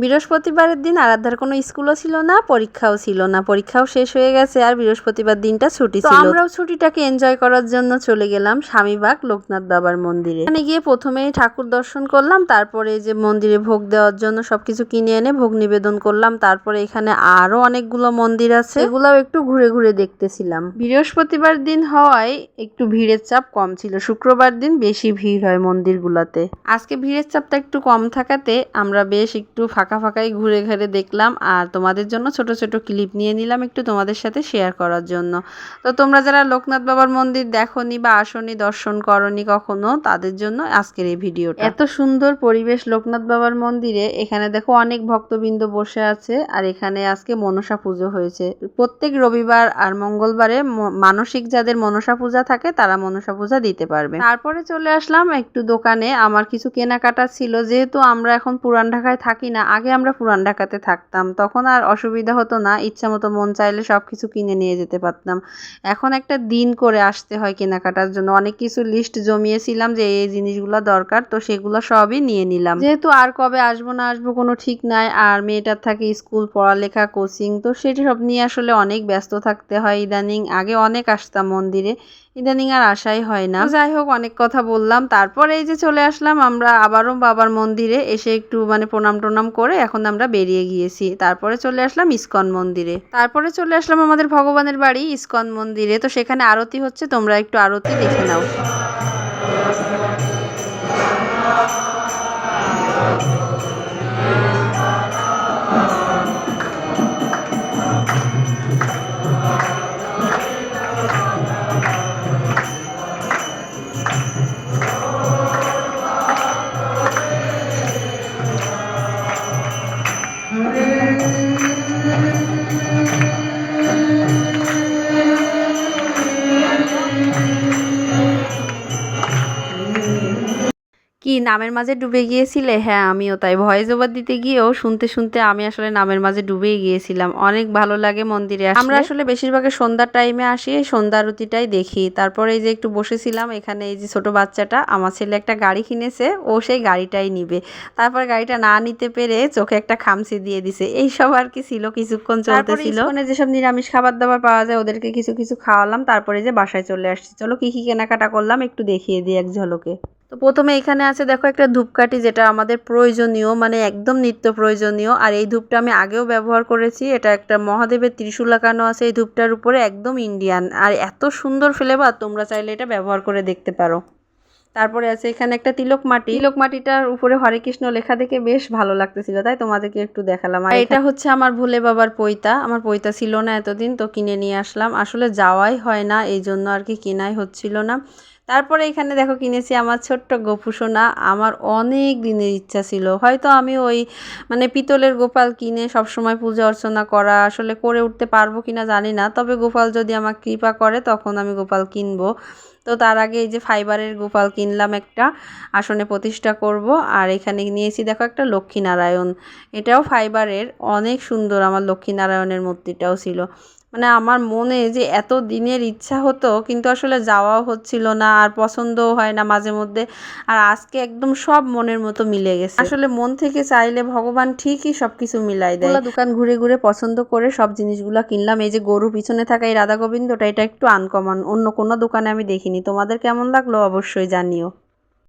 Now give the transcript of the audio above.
বৃহস্পতিবারের দিন আরাধ্যার কোনো স্কুলও ছিল না পরীক্ষাও ছিল না। পরীক্ষাও শেষ হয়ে গেছে আর বৃহস্পতিবার দিনটা ছুটি ছিল। আমরাও ছুটিটাকে এনজয় করার জন্য চলে গেলাম স্বামীবাগ লোকনাথ বাবার মন্দিরে। এখানে গিয়ে প্রথমেই ঠাকুর দর্শন করলাম তারপরে যে মন্দিরে ভোগ দেওয়ার জন্য সবকিছু কিনে এনে ভোগ নিবেদন করলাম তারপরে এখানে আরও অনেকগুলো মন্দির আছে। এগুলাও একটু ঘুরে ঘুরে দেখতেছিলাম। বৃহস্পতিবার দিন হওয়ায় একটু ভিড়ের চাপ কম ছিল শুক্রবার দিন বেশি ভিড় হয় মন্দিরগুলোতে। আজকে ভিড়ের চাপটা একটু কম থাকাতে আমরা বেশ একটু ফাঁকা ফাঁকাই ঘুরে ঘুরে দেখলাম আর তোমাদের জন্য ছোট ছোট ক্লিপ নিয়ে নিলাম একটু তোমাদের সাথে শেয়ার করার জন্য। তো তোমরা যারা লোকনাথ বাবার মন্দির দেখোনি বা আসনি, দর্শন করনি কখনো, তাদের জন্য আজকের এই ভিডিওটা এত সুন্দর পরিবেশ লোকনাথ বাবার মন্দিরে। এখানে দেখো অনেক ভক্তবৃন্দ বসে আছে আর এখানে আজকে মনসা পুজো হয়েছে। প্রত্যেক রবিবার আর মঙ্গলবারে মানসিক যাদের মনসা পূজা থাকে, তারা মনসা পূজা দিতে পারবে। তারপরে চলে আসলাম একটু দোকানে। আমার কিছু কেনাকাটা ছিল। যেহেতু আমরা এখন পুরান ঢাকায় থাকি না আগে আমরা পুরান ঢাকাতে থাকতাম, তখন আর অসুবিধা হতো না, ইচ্ছা মতো মন চাইলে সব কিছু কিনে নিয়ে যেতে পারতাম। এখন একটা দিন করে আসতে হয় কেনাকাটার জন্য, অনেক কিছু লিস্ট জমিয়েছিলাম যে এই জিনিসগুলো দরকার, তো সেগুলো সবই নিয়ে নিলাম। যেহেতু আর কবে আসব না আসব কোনো ঠিক নাই, আর মেয়েটার থাকে স্কুল পড়ালেখা কোচিং তো সেটি সব নিয়ে আসলে অনেক ব্যস্ত থাকতে হয় ইদানিং। আগে অনেক আসতাম মন্দিরে ইদানিং আর আশাই হয় না। যাই হোক, অনেক কথা বললাম। তারপরে এই যে চলে আসলাম, আমরা আবারও বাবার মন্দিরে এসে একটু মানে প্রণাম টনাম করে এখন আমরা বেরিয়ে গিয়েছি। তারপরে চলে আসলাম ইস্কন মন্দিরে। তারপরে চলে আসলাম আমাদের ভগবানের বাড়ি, ইস্কন মন্দিরে। তো সেখানে আরতি হচ্ছে, তোমরা একটু আরতি দেখে নাও। নামের মাঝে ডুবে গিয়েছিলে? হ্যাঁ আমিও তাই। ভয়েস ওভার দিতে গিয়েও শুনতে শুনতে আমি আসলে নামের মাঝে ডুবেই গিয়েছিলাম। অনেক ভালো লাগে মন্দিরে। আমরা আসলে বেশিরভাগ সন্ধ্যার টাইমে আসি সন্ধ্যা আরতিটাই দেখি। তারপরে এই যে একটু বসেছিলাম এখানে এই যে ছোট বাচ্চাটা আমার ছেলে একটা গাড়ি কিনেছে ও সেই গাড়িটাই নিবে। তারপর গাড়িটা না নিতে পেরে চোখে একটা খামচি দিয়ে দিছে। এই সব আর কি ছিল কিছুক্ষণ চলতেছিল। মানে যেসব নিরামিষ খাবার দাবার পাওয়া যায় ওদেরকে কিছু কিছু খাওয়ালাম। তারপরে যে বাসায় চলে আসছি। চলো কি কি কেনাকাটা করলাম একটু দেখিয়ে দিই এক ঝলকে। তো প্রথমে এখানে আছে, দেখো একটা ধূপকাঠি যেটা আমাদের প্রয়োজনীয় মানে একদম নিত্য প্রয়োজনীয়। আর এই ধূপটা আমি আগেও ব্যবহার করেছি, এটা একটা মহাদেবের ত্রিশূল লাগানো আছে এই ধূপটার উপরে, একদম ইন্ডিয়ান আর এত সুন্দর ফ্লেভার তোমরা চাইলে এটা ব্যবহার করে দেখতে পারো। তারপরে আছে এখানে একটা তিলক মাটি। তিলক মাটিটার উপরে হরে কৃষ্ণ লেখা দেখে বেশ ভালো লাগতেছিল তাই তোমাদেরকে একটু দেখালাম। আর এটা হচ্ছে আমার ভোলে বাবার পৈতা। আমার পৈতা ছিল না এতদিন তো কিনে নিয়ে আসলাম। আসলে যাওয়াই হয় না এই জন্য আর কি কেনাই হচ্ছিল না। তারপরে এখানে দেখো কিনেছি আমার ছোট্ট গোপু সোনা। আমার অনেক দিনের ইচ্ছা ছিল। হয়তো আমি ওই মানে পিতলের গোপাল কিনে সবসময় পূজা অর্চনা করা আসলে করে উঠতে পারব কিনা জানি না। তবে গোপাল যদি আমার কৃপা করে তখন আমি গোপাল কিনবো। তো তার আগে এই যে ফাইবারের গোপাল কিনলাম একটা, আসনে প্রতিষ্ঠা করব। আর এখানে নিয়েছি, দেখো একটা লক্ষ্মীনারায়ণ। এটাও ফাইবারের, অনেক সুন্দর আমার লক্ষ্মীনারায়ণের মূর্তিটাও ছিল। মানে আমার মনে যে এত দিনের ইচ্ছা হতো, কিন্তু আসলে যাওয়াও হচ্ছিল না আর পছন্দও হয় না মাঝে মধ্যে। আর আজকে একদম সব মনের মতো মিলে গেছে। আসলে মন থেকে চাইলে ভগবান ঠিকই সব কিছু মিলাই দেয়। দোকান ঘুরে ঘুরে পছন্দ করে সব জিনিসগুলো কিনলাম। এই যে গরু পিছনে থাকা এই রাধা গোবিন্দটা এটা একটু আনকমন অন্য কোনো দোকানে আমি দেখিনি। তোমাদের কেমন লাগল অবশ্যই জানিও।